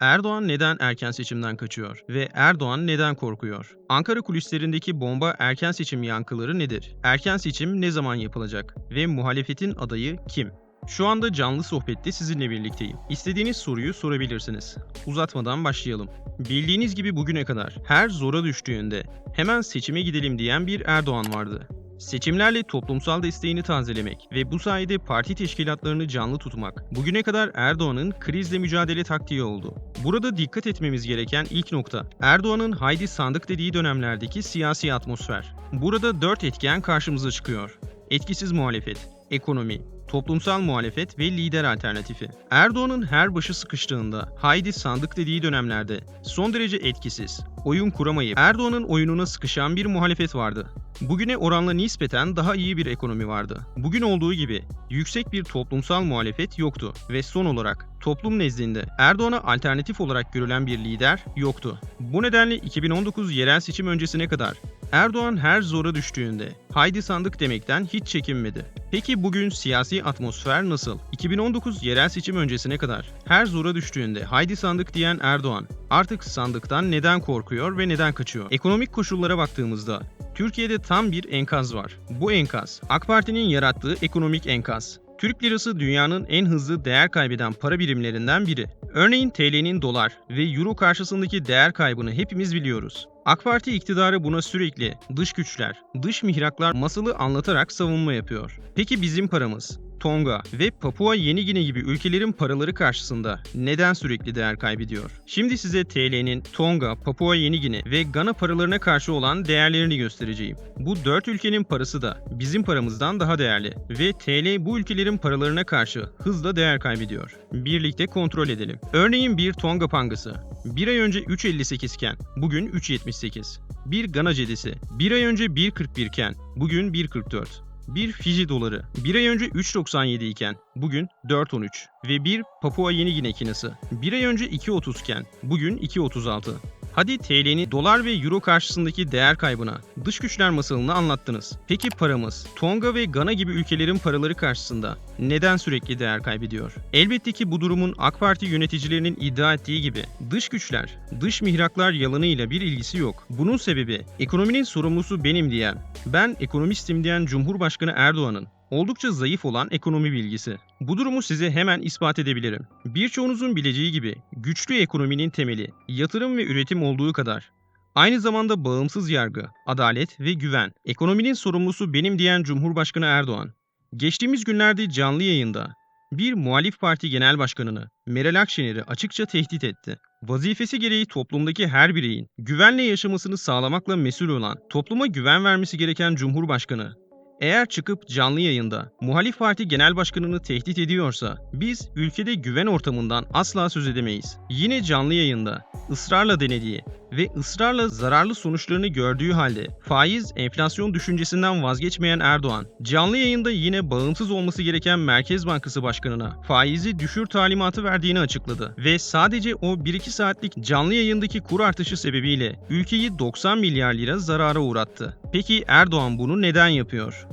Erdoğan neden erken seçimden kaçıyor ve Erdoğan neden korkuyor? Ankara kulislerindeki bomba erken seçim yankıları nedir? Erken seçim ne zaman yapılacak ve muhalefetin adayı kim? Şu anda canlı sohbette sizinle birlikteyim. İstediğiniz soruyu sorabilirsiniz. Uzatmadan başlayalım. Bildiğiniz gibi bugüne kadar her zora düştüğünde hemen seçime gidelim diyen bir Erdoğan vardı. Seçimlerle toplumsal desteğini tazelemek ve bu sayede parti teşkilatlarını canlı tutmak bugüne kadar Erdoğan'ın krizle mücadele taktiği oldu. Burada dikkat etmemiz gereken ilk nokta Erdoğan'ın haydi sandık dediği dönemlerdeki siyasi atmosfer. Burada dört etken karşımıza çıkıyor. Etkisiz muhalefet, ekonomi, toplumsal muhalefet ve lider alternatifi. Erdoğan'ın her başı sıkıştığında, haydi sandık dediği dönemlerde son derece etkisiz, oyun kuramayıp Erdoğan'ın oyununa sıkışan bir muhalefet vardı. Bugüne oranla nispeten daha iyi bir ekonomi vardı. Bugün olduğu gibi yüksek bir toplumsal muhalefet yoktu ve son olarak toplum nezdinde Erdoğan'a alternatif olarak görülen bir lider yoktu. Bu nedenle 2019 yerel seçim öncesine kadar Erdoğan her zora düştüğünde haydi sandık demekten hiç çekinmedi. Peki bugün siyasi atmosfer nasıl? 2019 yerel seçim öncesine kadar her zora düştüğünde haydi sandık diyen Erdoğan artık sandıktan neden korkuyor ve neden kaçıyor? Ekonomik koşullara baktığımızda Türkiye'de tam bir enkaz var. Bu enkaz AK Parti'nin yarattığı ekonomik enkaz. Türk lirası dünyanın en hızlı değer kaybeden para birimlerinden biri. Örneğin TL'nin dolar ve euro karşısındaki değer kaybını hepimiz biliyoruz. AK Parti iktidarı buna sürekli dış güçler, dış mihraklar masalı anlatarak savunma yapıyor. Peki bizim paramız? Tonga ve Papua Yeni Gine gibi ülkelerin paraları karşısında neden sürekli değer kaybediyor? Şimdi size TL'nin Tonga, Papua Yeni Gine ve Gana paralarına karşı olan değerlerini göstereceğim. Bu dört ülkenin parası da bizim paramızdan daha değerli ve TL bu ülkelerin paralarına karşı hızla değer kaybediyor. Birlikte kontrol edelim. Örneğin bir Tonga pangası bir ay önce 3.58 iken bugün 3.78. Bir Gana cedisi bir ay önce 1.41 iken bugün 1.44. Bir Fiji doları bir ay önce 3.97 iken bugün 4.13 ve bir Papua Yeni Gine kinası bir ay önce 2.30 iken bugün 2.36. Hadi TL'nin dolar ve euro karşısındaki değer kaybına, dış güçler masalını anlattınız. Peki paramız, Tonga ve Gana gibi ülkelerin paraları karşısında neden sürekli değer kaybediyor? Elbette ki bu durumun AK Parti yöneticilerinin iddia ettiği gibi dış güçler, dış mihraklar yalanıyla bir ilgisi yok. Bunun sebebi ekonominin sorumlusu benim diyen, ben ekonomistim diyen Cumhurbaşkanı Erdoğan'ın oldukça zayıf olan ekonomi bilgisi. Bu durumu size hemen ispat edebilirim. Birçoğunuzun bileceği gibi güçlü ekonominin temeli yatırım ve üretim olduğu kadar aynı zamanda bağımsız yargı, adalet ve güven. Ekonominin sorumlusu benim diyen Cumhurbaşkanı Erdoğan, geçtiğimiz günlerde canlı yayında bir muhalif parti genel başkanını Meral Akşener'i açıkça tehdit etti. Vazifesi gereği toplumdaki her bireyin güvenle yaşamasını sağlamakla mesul olan, topluma güven vermesi gereken Cumhurbaşkanı eğer çıkıp canlı yayında muhalif parti genel başkanını tehdit ediyorsa biz ülkede güven ortamından asla söz edemeyiz. Yine canlı yayında ısrarla denediği ve ısrarla zararlı sonuçlarını gördüğü halde faiz enflasyon düşüncesinden vazgeçmeyen Erdoğan, canlı yayında yine bağımsız olması gereken Merkez Bankası Başkanı'na faizi düşür talimatı verdiğini açıkladı ve sadece o 1-2 saatlik canlı yayındaki kur artışı sebebiyle ülkeyi 90 milyar lira zarara uğrattı. Peki Erdoğan bunu neden yapıyor?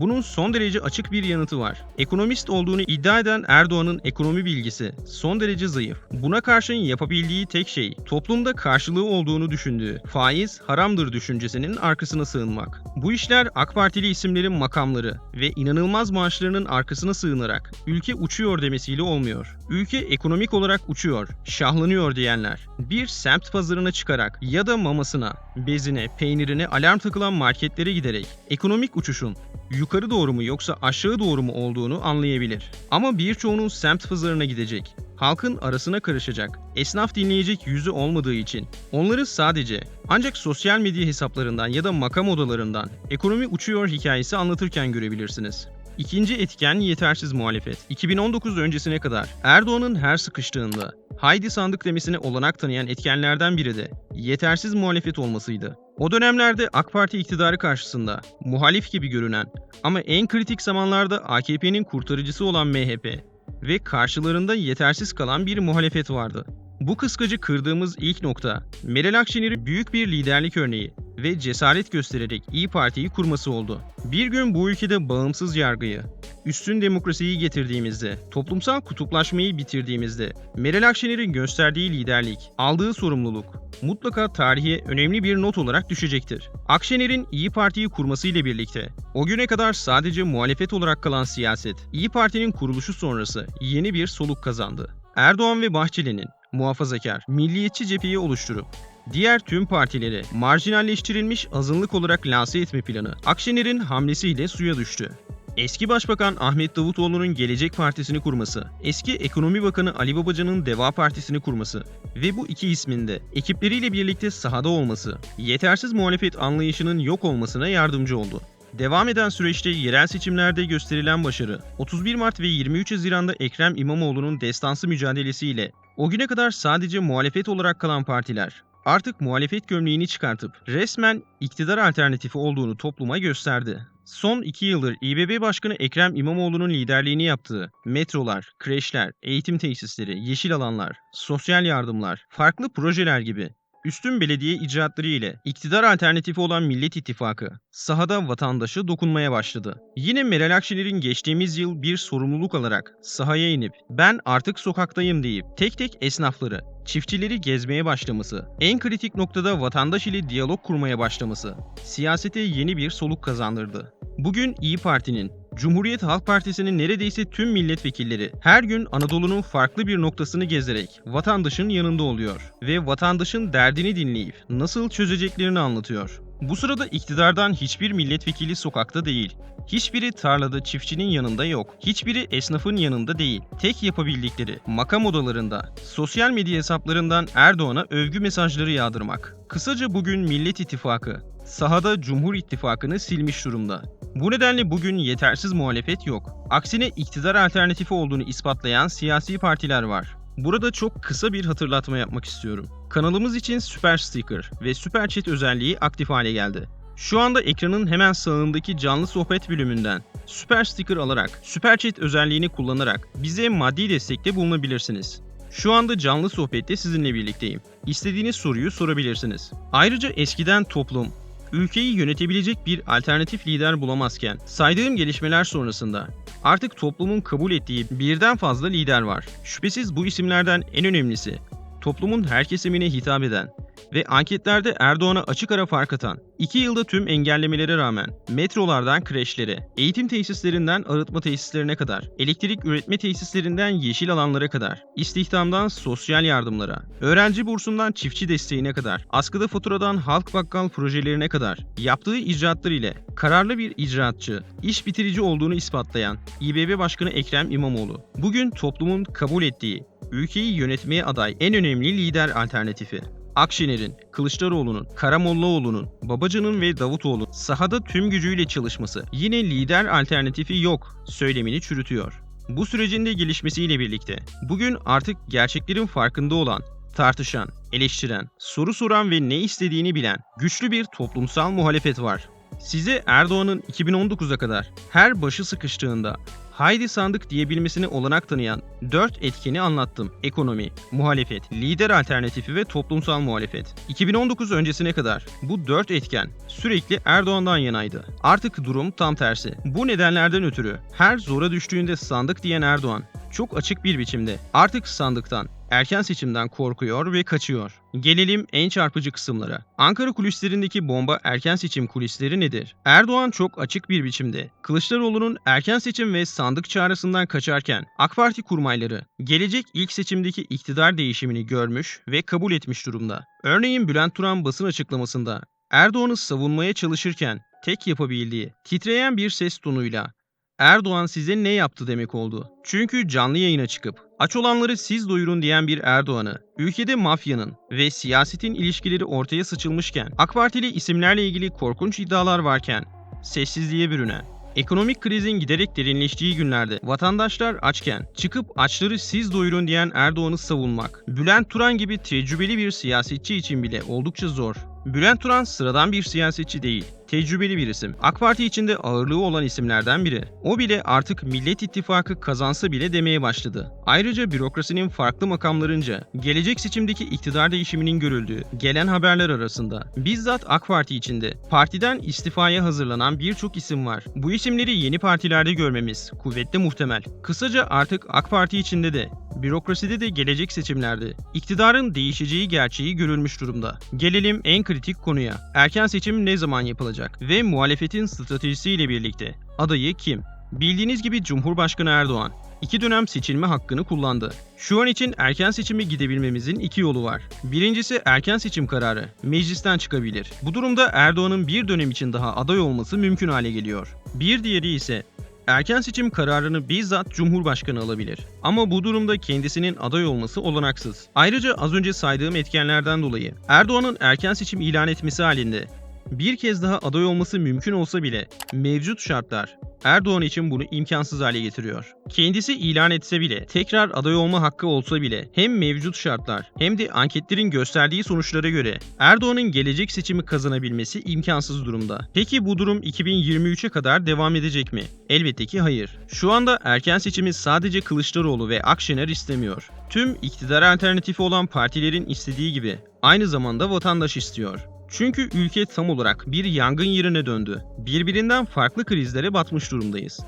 Bunun son derece açık bir yanıtı var. Ekonomist olduğunu iddia eden Erdoğan'ın ekonomi bilgisi son derece zayıf. Buna karşın yapabildiği tek şey toplumda karşılığı olduğunu düşündüğü faiz haramdır düşüncesinin arkasına sığınmak. Bu işler AK Partili isimlerin makamları ve inanılmaz maaşlarının arkasına sığınarak ülke uçuyor demesiyle olmuyor. Ülke ekonomik olarak uçuyor, şahlanıyor diyenler bir semt pazarına çıkarak ya da mamasına, bezine, peynirine alarm takılan marketlere giderek ekonomik uçuşun yukarı doğru mu yoksa aşağı doğru mu olduğunu anlayabilir. Ama birçoğunun semt pazarına gidecek, halkın arasına karışacak, esnaf dinleyecek yüzü olmadığı için onları sadece ancak sosyal medya hesaplarından ya da makam odalarından ekonomi uçuyor hikayesi anlatırken görebilirsiniz. İkinci etken yetersiz muhalefet. 2019 öncesine kadar Erdoğan'ın her sıkıştığında haydi sandık demesine olanak tanıyan etkenlerden biri de yetersiz muhalefet olmasıydı. O dönemlerde AK Parti iktidarı karşısında muhalif gibi görünen ama en kritik zamanlarda AKP'nin kurtarıcısı olan MHP ve karşılarında yetersiz kalan bir muhalefet vardı. Bu kıskacı kırdığımız ilk nokta Meral Akşener'in büyük bir liderlik örneği ve cesaret göstererek İyi Parti'yi kurması oldu. Bir gün bu ülkede bağımsız yargıyı, üstün demokrasiyi getirdiğimizde, toplumsal kutuplaşmayı bitirdiğimizde, Meral Akşener'in gösterdiği liderlik, aldığı sorumluluk mutlaka tarihe önemli bir not olarak düşecektir. Akşener'in İyi Parti'yi kurmasıyla birlikte o güne kadar sadece muhalefet olarak kalan siyaset, İyi Parti'nin kuruluşu sonrası yeni bir soluk kazandı. Erdoğan ve Bahçeli'nin muhafazakar, milliyetçi cepheyi oluşturup diğer tüm partileri marjinalleştirilmiş azınlık olarak lanse etme planı Akşener'in hamlesiyle suya düştü. Eski Başbakan Ahmet Davutoğlu'nun Gelecek Partisi'ni kurması, eski Ekonomi Bakanı Ali Babacan'ın Deva Partisi'ni kurması ve bu iki ismin de ekipleriyle birlikte sahada olması, yetersiz muhalefet anlayışının yok olmasına yardımcı oldu. Devam eden süreçte yerel seçimlerde gösterilen başarı, 31 Mart ve 23 Haziran'da Ekrem İmamoğlu'nun destansı mücadelesiyle o güne kadar sadece muhalefet olarak kalan partiler, artık muhalefet gömleğini çıkartıp resmen iktidar alternatifi olduğunu topluma gösterdi. Son iki yıldır İBB Başkanı Ekrem İmamoğlu'nun liderliğini yaptığı metrolar, kreşler, eğitim tesisleri, yeşil alanlar, sosyal yardımlar, farklı projeler gibi üstün belediye icraatları ile iktidar alternatifi olan Millet İttifakı sahada vatandaşı dokunmaya başladı. Yine Meral Akşener'in geçtiğimiz yıl bir sorumluluk alarak sahaya inip ben artık sokaktayım deyip tek tek esnafları, çiftçileri gezmeye başlaması, en kritik noktada vatandaş ile diyalog kurmaya başlaması siyasete yeni bir soluk kazandırdı. Bugün İyi Parti'nin, Cumhuriyet Halk Partisi'nin neredeyse tüm milletvekilleri her gün Anadolu'nun farklı bir noktasını gezerek vatandaşın yanında oluyor ve vatandaşın derdini dinleyip nasıl çözeceklerini anlatıyor. Bu sırada iktidardan hiçbir milletvekili sokakta değil. Hiçbiri tarlada çiftçinin yanında yok. Hiçbiri esnafın yanında değil. Tek yapabildikleri makam odalarında, sosyal medya hesaplarından Erdoğan'a övgü mesajları yağdırmak. Kısaca bugün Millet İttifakı sahada Cumhur İttifakı'nı silmiş durumda. Bu nedenle bugün yetersiz muhalefet yok. Aksine iktidar alternatifi olduğunu ispatlayan siyasi partiler var. Burada çok kısa bir hatırlatma yapmak istiyorum. Kanalımız için Süper Sticker ve Süper Chat özelliği aktif hale geldi. Şu anda ekranın hemen sağındaki canlı sohbet bölümünden Süper Sticker alarak, Süper Chat özelliğini kullanarak bize maddi destekte bulunabilirsiniz. Şu anda canlı sohbette sizinle birlikteyim. İstediğiniz soruyu sorabilirsiniz. Ayrıca eskiden toplum, ülkeyi yönetebilecek bir alternatif lider bulamazken saydığım gelişmeler sonrasında artık toplumun kabul ettiği birden fazla lider var. Şüphesiz bu isimlerden en önemlisi toplumun her kesimine hitap eden ve anketlerde Erdoğan'a açık ara fark atan, 2 yılda tüm engellemelere rağmen metrolardan kreşlere, eğitim tesislerinden arıtma tesislerine kadar, elektrik üretme tesislerinden yeşil alanlara kadar, istihdamdan sosyal yardımlara, öğrenci bursundan çiftçi desteğine kadar, askıda faturadan halk bakkal projelerine kadar yaptığı icraatlar ile kararlı bir icraatçı, iş bitirici olduğunu ispatlayan İBB Başkanı Ekrem İmamoğlu, bugün toplumun kabul ettiği, ülkeyi yönetmeye aday en önemli lider alternatifi. Akşener'in, Kılıçdaroğlu'nun, Karamollaoğlu'nun, Babacan'ın ve Davutoğlu sahada tüm gücüyle çalışması yine lider alternatifi yok söylemini çürütüyor. Bu sürecin de gelişmesiyle birlikte bugün artık gerçeklerin farkında olan, tartışan, eleştiren, soru soran ve ne istediğini bilen güçlü bir toplumsal muhalefet var. Size Erdoğan'ın 2019'a kadar her başı sıkıştığında haydi sandık diyebilmesine olanak tanıyan 4 etkeni anlattım. Ekonomi, muhalefet, lider alternatifi ve toplumsal muhalefet. 2019 öncesine kadar bu 4 etken sürekli Erdoğan'dan yanaydı. Artık durum tam tersi. Bu nedenlerden ötürü her zora düştüğünde sandık diyen Erdoğan çok açık bir biçimde artık sandıktan erken seçimden korkuyor ve kaçıyor. Gelelim en çarpıcı kısımlara. Ankara kulislerindeki bomba erken seçim kulisleri nedir? Erdoğan çok açık bir biçimde Kılıçdaroğlu'nun erken seçim ve sandık çağrısından kaçarken AK Parti kurmayları gelecek ilk seçimdeki iktidar değişimini görmüş ve kabul etmiş durumda. Örneğin Bülent Turan basın açıklamasında Erdoğan'ı savunmaya çalışırken tek yapabildiği titreyen bir ses tonuyla Erdoğan size ne yaptı demek oldu. Çünkü canlı yayına çıkıp aç olanları siz doyurun diyen bir Erdoğan'ı, ülkede mafyanın ve siyasetin ilişkileri ortaya sıçılmışken, AK Partili isimlerle ilgili korkunç iddialar varken, sessizliğe bürünen, Ekonomik krizin giderek derinleştiği günlerde vatandaşlar açken çıkıp açları siz doyurun diyen Erdoğan'ı savunmak, Bülent Turan gibi tecrübeli bir siyasetçi için bile oldukça zor. Bülent Turan sıradan bir siyasetçi değil. Tecrübeli bir isim. AK Parti içinde ağırlığı olan isimlerden biri. O bile artık Millet İttifakı kazansa bile demeye başladı. Ayrıca bürokrasinin farklı makamlarınca gelecek seçimdeki iktidar değişiminin görüldüğü gelen haberler arasında bizzat AK Parti içinde partiden istifaya hazırlanan birçok isim var. Bu isimleri yeni partilerde görmemiz kuvvetle muhtemel. Kısaca artık AK Parti içinde de bürokraside de gelecek seçimlerde iktidarın değişeceği gerçeği görülmüş durumda. Gelelim en kritik konuya. Erken seçim ne zaman yapılacak ve muhalefetin stratejisiyle birlikte adayı kim? Bildiğiniz gibi Cumhurbaşkanı Erdoğan iki dönem seçilme hakkını kullandı. Şu an için erken seçimi gidebilmemizin iki yolu var. Birincisi erken seçim kararı. Meclisten çıkabilir. Bu durumda Erdoğan'ın bir dönem için daha aday olması mümkün hale geliyor. Bir diğeri ise erken seçim kararını bizzat Cumhurbaşkanı alabilir. Ama bu durumda kendisinin aday olması olanaksız. Ayrıca az önce saydığım etkenlerden dolayı Erdoğan'ın erken seçim ilan etmesi halinde bir kez daha aday olması mümkün olsa bile mevcut şartlar Erdoğan için bunu imkansız hale getiriyor. Kendisi ilan etse bile, tekrar aday olma hakkı olsa bile hem mevcut şartlar hem de anketlerin gösterdiği sonuçlara göre Erdoğan'ın gelecek seçimi kazanabilmesi imkansız durumda. Peki bu durum 2023'e kadar devam edecek mi? Elbette ki hayır. Şu anda erken seçimi sadece Kılıçdaroğlu ve Akşener istemiyor. Tüm iktidar alternatifi olan partilerin istediği gibi aynı zamanda vatandaş istiyor. Çünkü ülke tam olarak bir yangın yerine döndü. Birbirinden farklı krizlere batmış durumdayız.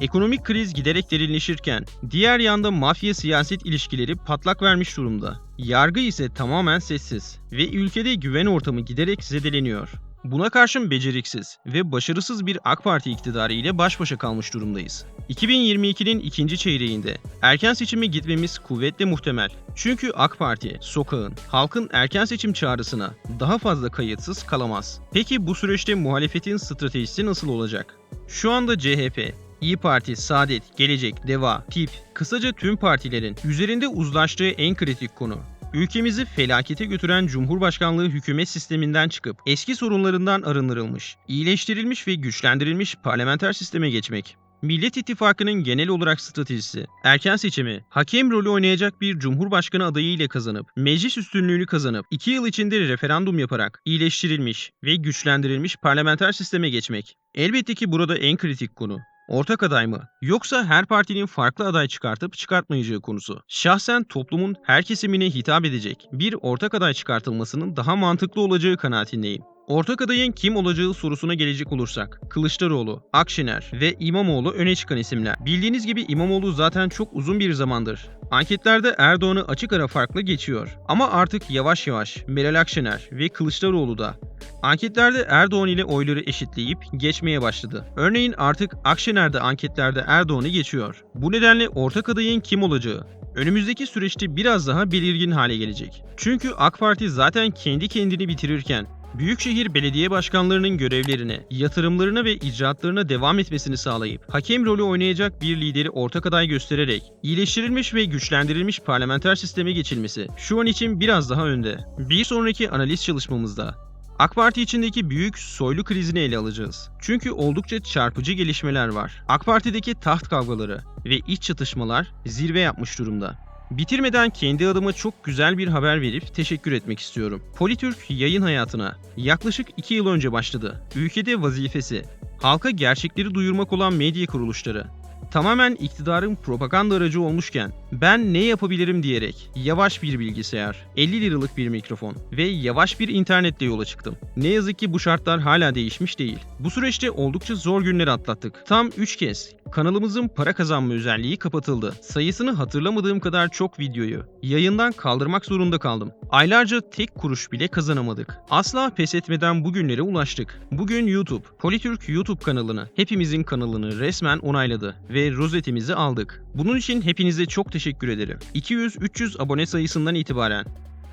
Ekonomik kriz giderek derinleşirken diğer yanda mafya siyaset ilişkileri patlak vermiş durumda. Yargı ise tamamen sessiz ve ülkede güven ortamı giderek zedeleniyor. Buna karşın beceriksiz ve başarısız bir AK Parti iktidarı ile baş başa kalmış durumdayız. 2022'nin ikinci çeyreğinde erken seçime gitmemiz kuvvetle muhtemel. Çünkü AK Parti, sokağın, halkın erken seçim çağrısına daha fazla kayıtsız kalamaz. Peki bu süreçte muhalefetin stratejisi nasıl olacak? Şu anda CHP, İyi Parti, Saadet, Gelecek, Deva, TİP, kısaca tüm partilerin üzerinde uzlaştığı en kritik konu Ülkemizi felakete götüren Cumhurbaşkanlığı hükümet sisteminden çıkıp eski sorunlarından arındırılmış, iyileştirilmiş ve güçlendirilmiş parlamenter sisteme geçmek. Millet İttifakı'nın genel olarak stratejisi, erken seçimi, hakem rolü oynayacak bir cumhurbaşkanı adayı ile kazanıp, meclis üstünlüğünü kazanıp, 2 yıl içinde referandum yaparak iyileştirilmiş ve güçlendirilmiş parlamenter sisteme geçmek. Elbette ki burada en kritik konu Ortak aday mı? Yoksa her partinin farklı aday çıkartıp çıkartmayacağı konusu. Şahsen toplumun her kesimine hitap edecek bir ortak aday çıkartılmasının daha mantıklı olacağı kanaatindeyim. Ortak adayın kim olacağı sorusuna gelecek olursak, Kılıçdaroğlu, Akşener ve İmamoğlu öne çıkan isimler. Bildiğiniz gibi İmamoğlu zaten çok uzun bir zamandır anketlerde Erdoğan'ı açık ara farklı geçiyor. Ama artık yavaş yavaş Meral Akşener ve Kılıçdaroğlu da anketlerde Erdoğan ile oyları eşitleyip geçmeye başladı. Örneğin artık Akşener de anketlerde Erdoğan'ı geçiyor. Bu nedenle ortak adayın kim olacağı, önümüzdeki süreçte biraz daha belirgin hale gelecek. Çünkü AK Parti zaten kendi kendini bitirirken Büyükşehir belediye başkanlarının görevlerine, yatırımlarına ve icraatlarına devam etmesini sağlayıp hakem rolü oynayacak bir lideri ortak aday göstererek iyileştirilmiş ve güçlendirilmiş parlamenter sisteme geçilmesi şu an için biraz daha önde. Bir sonraki analiz çalışmamızda AK Parti içindeki büyük soylu krizini ele alacağız. Çünkü oldukça çarpıcı gelişmeler var. AK Parti'deki taht kavgaları ve iç çatışmalar zirve yapmış durumda. Bitirmeden kendi adıma çok güzel bir haber verip teşekkür etmek istiyorum. Politürk yayın hayatına yaklaşık 2 yıl önce başladı. Ülkede vazifesi halka gerçekleri duyurmak olan medya kuruluşları tamamen iktidarın propaganda aracı olmuşken ben ne yapabilirim diyerek yavaş bir bilgisayar, 50 liralık bir mikrofon ve yavaş bir internetle yola çıktım. Ne yazık ki bu şartlar hala değişmiş değil. Bu süreçte oldukça zor günler atlattık. Tam 3 kez kanalımızın para kazanma özelliği kapatıldı. Sayısını hatırlamadığım kadar çok videoyu yayından kaldırmak zorunda kaldım. Aylarca tek kuruş bile kazanamadık. Asla pes etmeden bugünlere ulaştık. Bugün YouTube, Politürk YouTube kanalını, hepimizin kanalını resmen onayladı rozetimizi aldık. Bunun için hepinize çok teşekkür ederim. 200-300 abone sayısından itibaren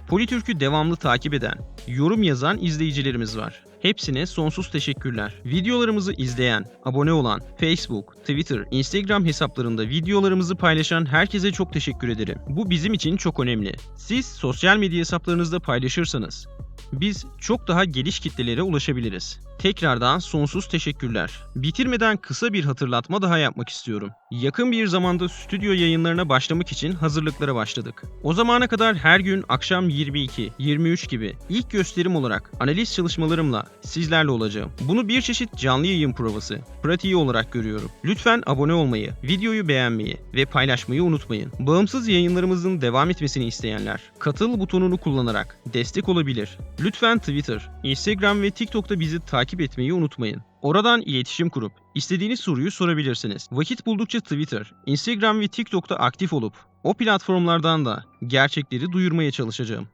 Politürk'ü devamlı takip eden, yorum yazan izleyicilerimiz var. Hepsine sonsuz teşekkürler. Videolarımızı izleyen, abone olan, Facebook, Twitter, Instagram hesaplarında videolarımızı paylaşan herkese çok teşekkür ederim. Bu bizim için çok önemli. Siz sosyal medya hesaplarınızda paylaşırsanız biz çok daha geniş kitlelere ulaşabiliriz. Tekrardan sonsuz teşekkürler. Bitirmeden kısa bir hatırlatma daha yapmak istiyorum. Yakın bir zamanda stüdyo yayınlarına başlamak için hazırlıklara başladık. O zamana kadar her gün akşam 22-23 gibi ilk gösterim olarak analiz çalışmalarımla sizlerle olacağım. Bunu bir çeşit canlı yayın provası, pratiği olarak görüyorum. Lütfen abone olmayı, videoyu beğenmeyi ve paylaşmayı unutmayın. Bağımsız yayınlarımızın devam etmesini isteyenler katıl butonunu kullanarak destek olabilir. Lütfen Twitter, Instagram ve TikTok'ta bizi takip etmeyi unutmayın. Oradan iletişim kurup istediğiniz soruyu sorabilirsiniz. Vakit buldukça Twitter, Instagram ve TikTok'ta aktif olup o platformlardan da gerçekleri duyurmaya çalışacağım.